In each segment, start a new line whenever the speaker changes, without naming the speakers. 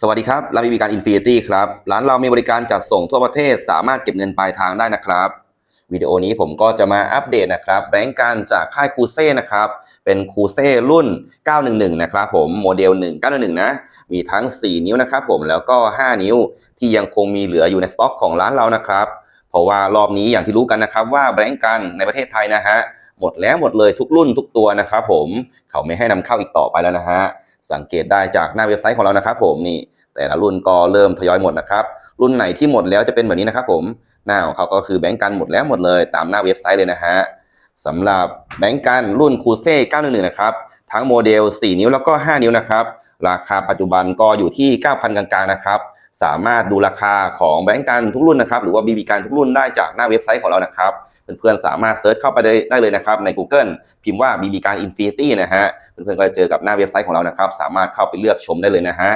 สวัสดีครับร้านมีบริการ Infinity ครับร้านเรามีบริการจัดส่งทั่วประเทศสามารถเก็บเงินปลายทางได้นะครับ วิดีโอนี้ผมก็จะมาอัปเดตนะครับแบงก์การจากค่ายคูเซ่นะครับ เป็นคูเซ่รุ่น 911 นะครับผมโมเดล 1911 นะ มีทั้ง 4 นิ้วนะครับผมแล้วก็ 5 นิ้วที่ยังคงมีเหลืออยู่ในสต็อกของร้านเรานะครับ เพราะว่ารอบนี้อย่างที่รู้กันนะครับว่าแบงก์กันในประเทศไทยนะฮะ หมดแล้วหมดเลยทุกรุ่นทุกตัวนะครับผมเขาไม่ให้นำเข้าอีกต่อไปแล้วนะฮะสังเกตได้จากหน้าเว็บไซต์ของเรานะครับผมนี่แต่ละรุ่นก็เริ่มทยอยหมดนะครับรุ่นไหนที่หมดแล้วจะเป็นแบบนี้นะครับผมหน้าของเขาก็คือแบงก์กันหมดแล้วหมดเลย ตามหน้าเว็บไซต์เลยนะฮะสำหรับแบงก์กันรุ่นคูเซ่911นะครับทั้งโมเดล 4 นิ้วแล้วก็ 5 นิ้วนะครับราคาปัจจุบันก็อยู่ที่ 9,000 กลางๆนะครับ สามารถดูราคาของแบงก์กันทุกรุ่นนะครับ หรือว่าบีบีการทุกรุ่นได้จากหน้าเว็บไซต์ของเรานะครับ เพื่อนๆสามารถเซิร์ชเข้าไปได้ได้เลยนะครับใน Google พิมพ์ว่า BB การ Infinity นะฮะเพื่อนๆก็จะเจอกับหน้าเว็บไซต์ของเรานะครับ สามารถเข้าไปเลือกชมได้เลยนะฮะ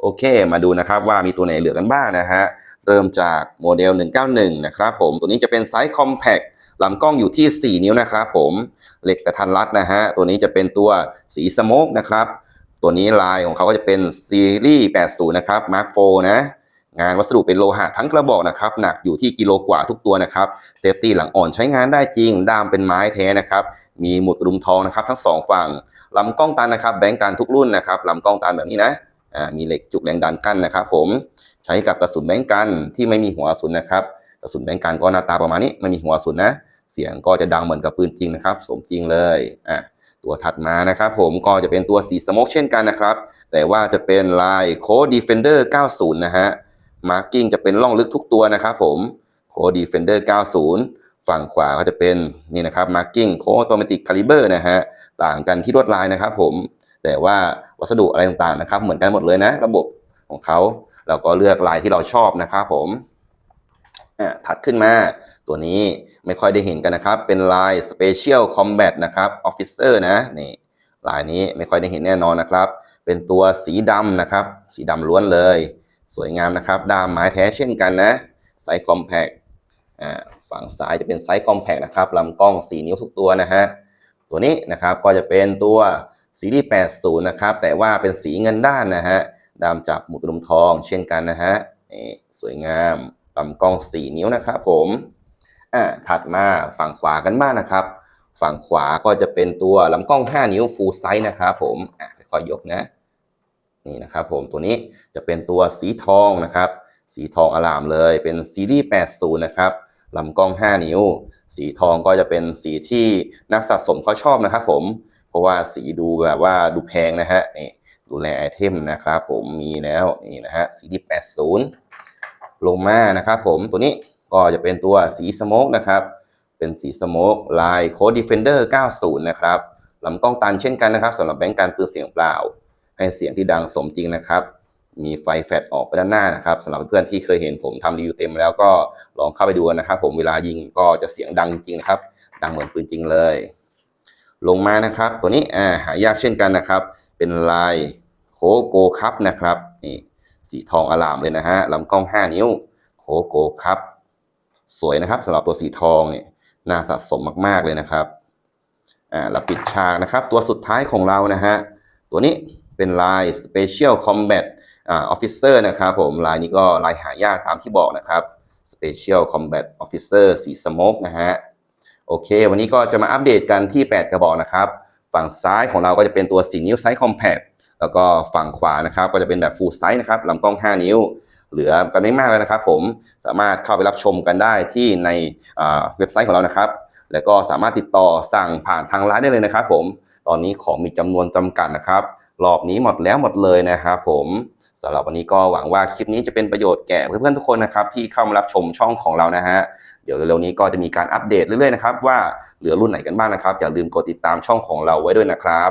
โอเค มาดูนะครับว่ามีตัวไหนเหลือกันบ้างนะฮะเริ่มจากโมเดล 191 นะครับผมตัวนี้จะเป็นไซส์ compact ลำกล้องอยู่ที่ 4 นิ้วนะครับผมเหล็กกระทันรัดนะฮะตัวนี้จะเป็นตัวสีสโมกนะครับ ตัวนี้ลายของเขาก็จะเป็นซีรีส์ 80 นะครับ Mark 4นะ งานวัสดุเป็นโลหะทั้งกระบอกนะครับ หนักอยู่ที่กิโลกว่าทุกตัวนะครับ เซฟตี้หลังอ่อนใช้งานได้จริง ด้ามเป็นไม้แท้นะครับ มีหมุดกระดุมทองนะครับ ทั้งสองฝั่ง ลำกล้องตันนะครับ แบงก์การทุกรุ่นนะครับ ลำกล้องตันแบบนี้นะ มีเหล็กจุกแรงดันกั้นนะครับ ผม ใช้กับกระสุนแบงก์กันที่ไม่มีหัวกระสุนนะครับ กระสุนแบงก์กันก็หน้าตาประมาณนี้ ไม่มีหัวกระสุนนะ เสียงก็จะดังเหมือนกับปืนจริงนะครับ สมจริงเลย อะ ตัวถัดมานะครับผมก็จะเป็นตัวสีสโมกเช่นกันนะครับ แต่ว่าจะเป็นลายโคดีเฟนเดอร์90 นะฮะมาร์กิ้งจะเป็นล่องลึกทุกตัวนะครับผมโคดีเฟนเดอร์90 ฝั่งขวาก็จะเป็นนี่นะครับมาร์กิ้งโคออโตเมติกคาลิเบอร์นะฮะต่างกันที่ลวดลายนะครับผมแต่ว่าวัสดุอะไรต่างๆนะครับ เหมือนกันหมดเลยนะ ระบบของเขาเราก็เลือกลายที่เราชอบนะครับผมอะถัดขึ้นมาตัวนี้ ไม่ค่อยได้เห็นกันนะครับ เป็นลาย Special Combat นะครับ Officer นะนี่ลายนี้ไม่ค่อยได้เห็นแน่นอนนะครับ เป็นตัวสีดำนะครับ สีดำล้วนเลย สวยงามนะครับด้ามไม้แท้เช่นกันนะไซส์คอมแพกฝั่งซ้ายจะเป็นไซส์คอมแพกนะครับลำกล้อง 4 นิ้วทุกตัวนะฮะตัวนี้นะครับก็จะเป็นตัวซีรีส์80 นะครับ แต่ว่าเป็นสีเงินด้านนะฮะดามจับหมุดลุมทองเช่นกันนะฮะนี่สวยงามลำกล้อง 4 นิ้วนะครับผม อ่าถัดมาฝั่งขวากันบ้างนะครับ ฝั่งขวาก็จะเป็นตัวลำกล้อง 5 นิ้ว full size นะครับผมอะค่อยยกนะนี่นะครับผมตัวนี้จะเป็นตัวสีทองนะครับ สีทองอลามเลยเป็นซีรีส์ 80 นะครับลำกล้อง 5 นิ้ว สีทองก็จะเป็นสีที่นักสะสมเขาชอบนะครับผมเพราะว่าสีดูแบบว่าดูแพงนะฮะนี่ดูแลไอเทมนะครับผมมีแล้วนี่นะฮะซีรีส์ 80 ลงมานะครับผมตัวนี้ ก็จะเป็นตัวสีสโมกนะครับ เป็นสีสโมกลายโคด Defender 90 นะครับลำกล้องตันเช่นกันนะครับสำหรับแบงก์การปืนเสียงเปล่า ให้เสียงที่ดังสมจริงนะครับ มีไฟแฟลชออกไปด้านหน้านะครับสำหรับเพื่อนที่เคยเห็นผมทำรีวิวเต็มแล้วก็ลองเข้าไปดูนะครับ ผมเวลายิงก็จะเสียงดังจริงนะครับ ดังเหมือนปืนจริงเลย ลงมานะครับ ตัวนี้อ่าหายากเช่นกันนะครับ เป็นลายโคโกคัพนะครับนี่สีทองอลามเลยนะฮะลำกล้อง 5 นิ้วโคโกคัพ สวยนะครับสำหรับตัวสีทองเนี่ยน่าสะสมมากๆเลยนะครับอ่าเราปิดฉากนะครับ ตัวสุดท้ายของเรานะฮะตัวนี้เป็นลาย Special Combat อ่า Officer นะครับผมลายนี้ก็ลายหายากตามที่บอกนะครับ Special Combat Officer สีสโมกนะฮะโอเค วันนี้ก็จะมาอัปเดตกันที่ 8 กระบอกนะครับ ฝั่งซ้ายของเราก็จะเป็นตัว 4 นิ้วไซส์ Compact แล้วก็ฝั่งขวานะครับก็จะเป็นแบบ Full Size นะครับลำกล้อง 5 นิ้ว เหลือกันไม่มากแล้วนะครับ ผมสามารถเข้าไปรับชมกันได้ที่ในเว็บไซต์ของเรานะครับ แล้วก็สามารถติดต่อสั่งผ่านทางไลน์ได้เลยนะครับ ผมตอนนี้ของมีจำนวนจำกัดนะครับรอบนี้หมดแล้วหมดเลยนะครับผมสำหรับวันนี้ก็หวังว่าคลิปนี้จะเป็นประโยชน์แก่เพื่อนๆทุกคนนะครับที่เข้ามารับชมช่องของเรานะฮะเดี๋ยวเร็วๆนี้ก็จะมีการอัปเดตเรื่อยๆนะครับว่าเหลือรุ่นไหนกันบ้างนะครับอย่าลืมกดติดตามช่องของเราไว้ด้วยนะครับ